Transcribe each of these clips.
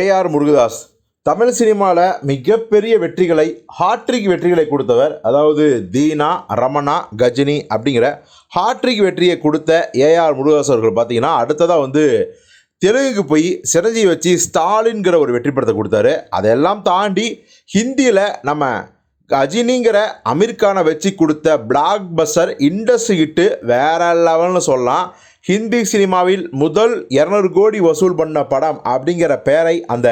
AR Murugadoss. Tamil சினிமாவில் மிகப்பெரிய வெற்றிகளை ஹாட்ரிக் வெற்றிகளை கொடுத்தவர் அதாவது தீனா ரமணா கஜினி அப்படிங்கிற ஹாட்ரிக் வெற்றியை கொடுத்த ஏஆர் முருகதாஸ் அவர்கள் பார்த்தீங்கன்னா அடுத்ததாக வந்து தெலுங்குக்கு போய் சிரஞ்சி வச்சு ஸ்டாலின்கிற ஒரு வெற்றி படத்தை கொடுத்தாரு. அதெல்லாம் தாண்டி ஹிந்தியில் நம்ம கஜினிங்கிற அமீர்கானை வச்சு கொடுத்த பிளாக் பஸ்டர் இண்டஸ்ட்ரி ஹிட்டு வேற லெவல்னு சொல்லலாம். ஹிந்தி சினிமாவில் முதல் இரநூறு கோடி வசூல் பண்ண படம் அப்படிங்கிற பெயரை அந்த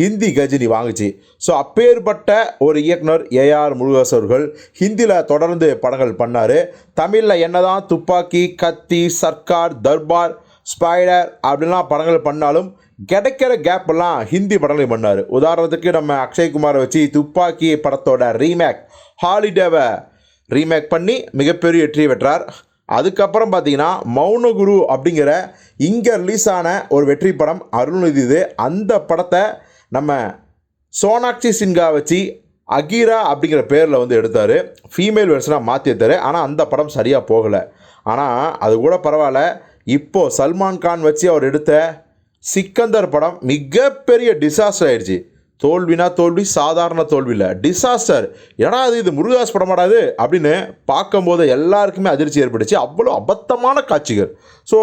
ஹிந்தி கஜினி வாங்குச்சு. ஸோ அப்பேற்பட்ட ஒரு இயக்குனர் ஏஆர் முருகதாஸ் அவர்கள் ஹிந்தியில் தொடர்ந்து படங்கள் பண்ணார். தமிழில் என்னதான் துப்பாக்கி கத்தி சர்க்கார் தர்பார் ஸ்பைடர் அப்படிலாம் படங்கள் பண்ணாலும் கிடைக்கிற கேப்பெல்லாம் ஹிந்தி படங்களையும் பண்ணார். உதாரணத்துக்கு நம்ம அக்ஷய்குமாரை வச்சு துப்பாக்கி படத்தோட ரீமேக் ஹாலிடேவை ரீமேக் பண்ணி மிகப்பெரிய வெற்றியை பெற்றார். அதுக்கப்புறம் பார்த்தீங்கன்னா மௌனகுரு அப்படிங்கிற இங்கே ரிலீஸ் ஆன ஒரு வெற்றி படம் அருள்நிதி இது அந்த படத்தை நம்ம சோனாக்ஷி சின்ஹா வச்சு அகீரா அப்படிங்கிற பேரில் வந்து எடுத்தார். ஃபீமேல் வெர்ஷனாக மாற்றி எடுத்தார். ஆனால் அந்த படம் சரியாக போகலை. ஆனால் அது கூட பரவாயில்ல. இப்போது சல்மான் கான் வச்சு அவர் எடுத்த சிக்கந்தர் படம் மிகப்பெரிய டிசாஸ்டர் ஆயிடுச்சு. தோல்வினா தோல்வி சாதாரண தோல்வி இல்லை. டிசாஸ்டர் ஏன்னா அது இது முருகாஸ் படமாடாது அப்படின்னு பார்க்கும்போது எல்லாருக்குமே அதிர்ச்சி ஏற்பட்டுச்சு. அவ்வளோ அபத்தமான காட்சிகள். ஸோ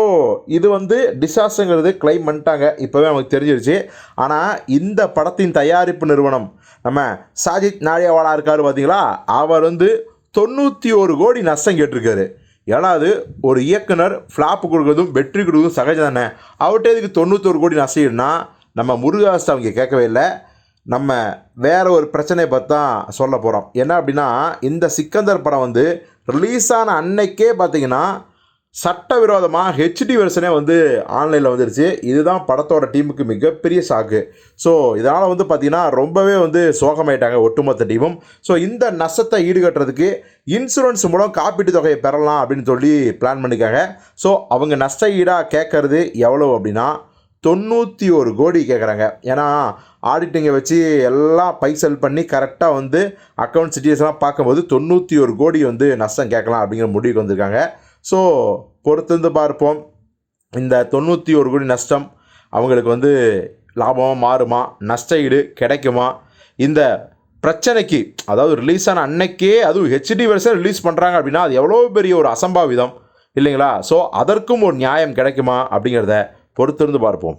இது வந்து டிசாஸ்டருங்கிறது கிளைம் பண்ணிட்டாங்க. இப்போவே நமக்கு தெரிஞ்சிருச்சு. ஆனால் இந்த படத்தின் தயாரிப்பு நிறுவனம் நம்ம சாஜித் நாடியாவாலா இருக்கார் பார்த்தீங்களா அவர் வந்து தொண்ணூற்றி ஒரு கோடி நஷ்டம் கேட்டிருக்காரு. ஏன்னா அது ஒரு இயக்குனர் ஃப்ளாப்பு கொடுக்குறதும் வெற்றி கொடுக்குறதும் சகஜம் தானே? அவர்கிட்ட இதுக்கு தொண்ணூத்தொரு கோடி நஷ்டம்னா நம்ம முருகாஸ் அவங்க கேட்கவே இல்லை. நம்ம வேறு ஒரு பிரச்சனையை பற்றி தான் சொல்ல போகிறோம் என்ன அப்படின்னா இந்த சிக்கந்தர் படம் வந்து ரிலீஸ் ஆன அன்னைக்கே பார்த்தீங்கன்னா சட்டவிரோதமாக ஹெச்டி வெர்ஷனே வந்து ஆன்லைனில் வந்துருச்சு. இதுதான் படத்தோட டீமுக்கு மிகப்பெரிய சாக்கு ஸோ இதனால் வந்து பார்த்திங்கன்னா ரொம்பவே வந்து சோகமாயிட்டாங்க ஒட்டுமொத்த டீமும். ஸோ இந்த நஷ்டத்தை ஈடுகட்டுறதுக்கு இன்சூரன்ஸ் மூலம் காப்பீட்டு தொகையை பெறலாம் அப்படின்னு சொல்லி பிளான் பண்ணிக்காங்க ஸோ அவங்க நஷ்ட ஈடாக கேட்கறது எவ்வளோ அப்படின்னா தொண்ணூற்றி ஒரு கோடி கேட்குறாங்க ஏன்னா ஆடிட்டிங்கை வச்சு எல்லாம் பைசல் பண்ணி கரெக்டாக வந்து அக்கௌண்ட் சிட்டிஸ்லாம் பார்க்கும்போது தொண்ணூற்றி ஒரு கோடி வந்து நஷ்டம் கேட்கலாம் அப்படிங்கிற முடிவுக்கு வந்திருக்காங்க. ஸோ பொறுத்திருந்து பார்ப்போம். இந்த தொண்ணூற்றி ஒரு கோடி நஷ்டம் அவங்களுக்கு வந்து லாபமாக மாறுமா நஷ்ட ஈடு கிடைக்குமா? இந்த பிரச்சனைக்கு அதாவது ரிலீஸ் ஆன அன்னைக்கே அதுவும் ஹெச்டி வருஷம் ரிலீஸ் பண்ணுறாங்க அப்படின்னா அது எவ்வளோ பெரிய ஒரு அசம்பாவிதம் இல்லைங்களா? ஸோ அதற்கும் ஒரு நியாயம் கிடைக்குமா அப்படிங்கிறத பொறுத்திருந்து பார்ப்போம்.